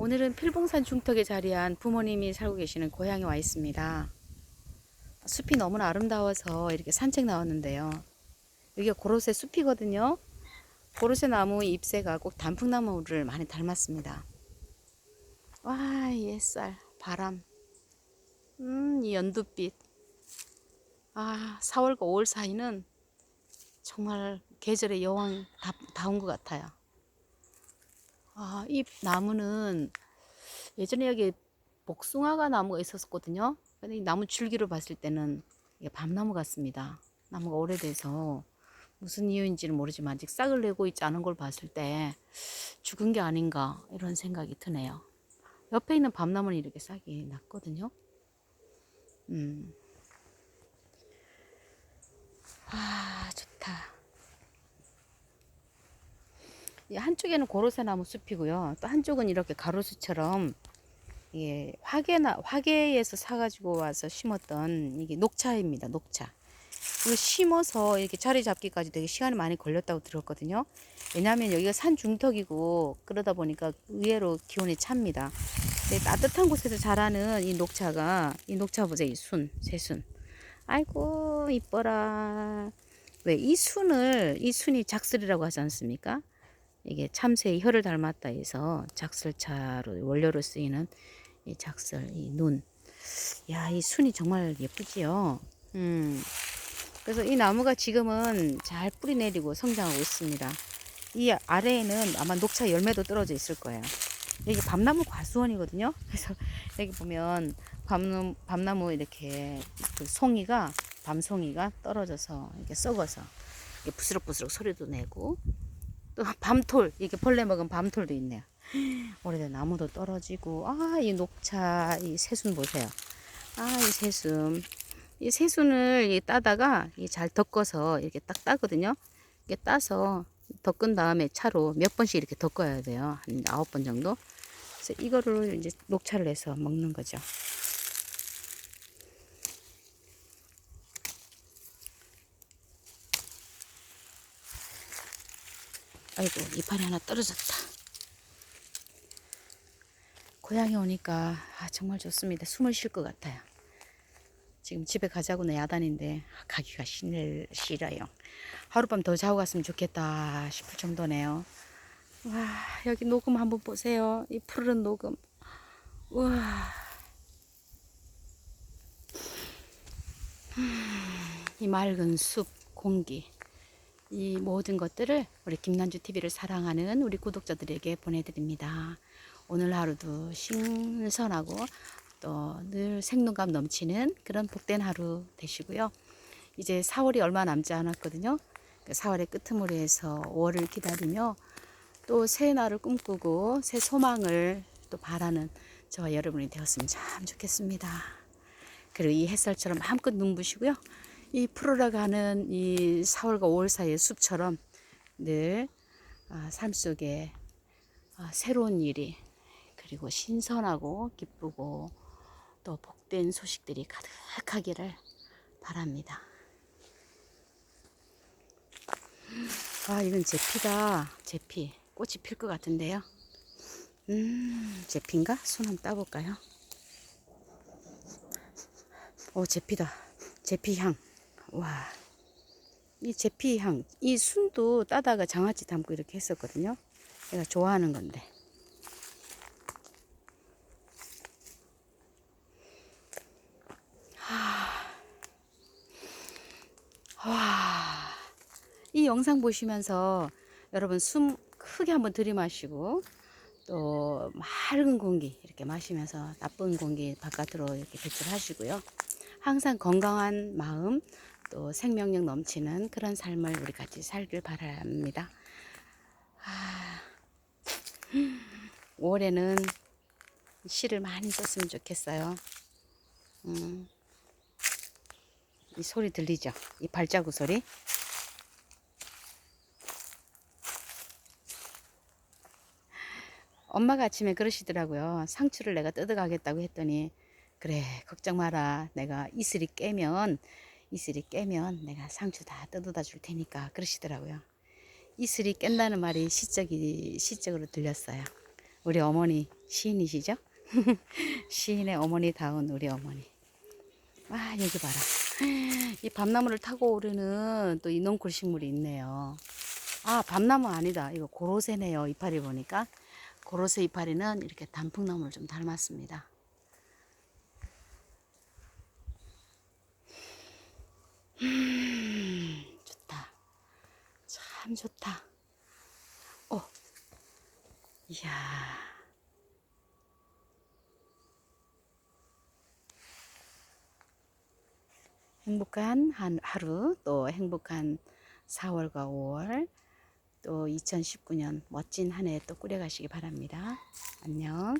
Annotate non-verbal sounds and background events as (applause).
오늘은 필봉산 중턱에 자리한 부모님이 살고 계시는 고향에 와 있습니다. 숲이 너무나 아름다워서 이렇게 산책 나왔는데요. 여기가 고로쇠 숲이거든요. 고로쇠 나무 잎새가 꼭 단풍나무를 많이 닮았습니다. 와, 이 햇살, 바람, 음, 이 연두빛. 아, 4월과 5월 사이는 정말 계절의 여왕 다, 다운 것 같아요. 아, 이 나무는 예전에 여기 복숭아가 나무가 있었거든요. 근데 이 나무 줄기로 봤을 때는 이게 밤나무 같습니다. 나무가 오래돼서 무슨 이유인지는 모르지만 아직 싹을 내고 있지 않은 걸 봤을 때 죽은 게 아닌가 이런 생각이 드네요. 옆에 있는 밤나무는 이렇게 싹이 났거든요. 음. 아, 좋다. 이 한쪽에는 고로쇠 나무 숲이고요. 또 한쪽은 이렇게 가로수처럼 이게 화계나 화계에서 사가지고 와서 심었던 이게 녹차입니다. 녹차. 이거 심어서 이렇게 자리 잡기까지 되게 시간이 많이 걸렸다고 들었거든요. 왜냐하면 여기가 산 중턱이고 그러다 보니까 의외로 기온이 찹니다. 근데 따뜻한 곳에서 자라는 이 녹차가 이 녹차 보세요. 이 순, 새순. 아이고 이뻐라. 왜 이 순을 이 순이 작슬이라고 하지 않습니까? 이게 참새의 혀를 닮았다 해서 작슬차로 원료로 쓰이는 이 작슬, 이 눈. 야, 이 순이 정말 예쁘지요. 음. 그래서 이 나무가 지금은 잘 뿌리 내리고 성장하고 있습니다. 이 아래에는 아마 녹차 열매도 떨어져 있을 거예요. 여기 밤나무 과수원이거든요. 그래서 여기 보면 밤나무, 밤나무 이렇게 그 송이가 밤송이가 떨어져서 이렇게 썩어서 이렇게 부스럭부스럭 소리도 내고 또 밤톨 이게 벌레 먹은 밤톨도 있네요. 오래된 나무도 떨어지고 아 이 녹차 이 새순 보세요. 아 이 새순 이 새순을 이 따다가 이 잘 덮어서 이렇게 딱 따거든요. 이게 따서 덮은 다음에 차로 몇 번씩 이렇게 덮어야 돼요. 한 아홉 번 정도. 그래서 이거를 이제 녹차를 내서 먹는 거죠. 아이고 이파리 하나 떨어졌다. 고향에 오니까 아, 정말 좋습니다. 숨을 쉴 것 같아요. 지금 집에 가자고는 야단인데 아, 가기가 싫, 싫어요. 하룻밤 더 자고 갔으면 좋겠다 싶을 정도네요. 와 여기 녹음 한번 보세요. 이 푸르른 녹음. 와. 이 맑은 숲 공기. 이 모든 것들을 우리 김난주 TV를 사랑하는 우리 구독자들에게 보내드립니다. 오늘 하루도 신선하고 또 늘 생동감 넘치는 그런 복된 하루 되시고요. 이제 4월이 얼마 남지 않았거든요. 4월의 끄트머리 에서 5월을 기다리며 또 새 날을 꿈꾸고 새 소망을 또 바라는 저와 여러분이 되었으면 참 좋겠습니다. 그리고 이 햇살처럼 마음껏 눈부시고요. 이 풀어나가는 이 4월과 5월 사이의 숲처럼 늘 아, 삶 속에 아, 새로운 일이 그리고 신선하고 기쁘고 또 복된 소식들이 가득하기를 바랍니다. 아, 이건 제피다. 제피. 꽃이 필 것 같은데요. 음, 제피인가? 손 한번 따볼까요? 오, 제피다. 제피향. 와. 이 제피향. 이 순도 따다가 장아찌 담고 이렇게 했었거든요. 내가 좋아하는 건데. 와. 이 영상 보시면서 여러분 숨 크게 한번 들이마시고 또 맑은 공기 이렇게 마시면서 나쁜 공기 바깥으로 이렇게 배출하시고요. 항상 건강한 마음 또 생명력 넘치는 그런 삶을 우리 같이 살길 바랍니다. 아, 올해는 시를 많이 썼으면 좋겠어요. 음, 이 소리 들리죠? 이 발자국 소리. 엄마가 아침에 그러시더라고요. 상추를 내가 뜯어가겠다고 했더니 그래 걱정 마라. 내가 이슬이 깨면 이슬이 깨면 내가 상추 다 뜯어다 줄 테니까 그러시더라고요. 이슬이 깬다는 말이 시적이 시적으로 들렸어요. 우리 어머니 시인이시죠? (laughs) 시인의 어머니다운 우리 어머니. 와 여기 봐라. 이 밤나무를 타고 오르는 또이 넝쿨 식물이 있네요. 아 밤나무 아니다. 이거 고로쇠네요. 이파리 보니까 고로쇠 이파리는 이렇게 단풍나무를 좀 닮았습니다. 음, 좋다. 참 좋다. 어, 이야. 행복한 한 하루, 또 행복한 4월과 5월, 또 2019년 멋진 한 해 또 꾸려가시기 바랍니다. 안녕.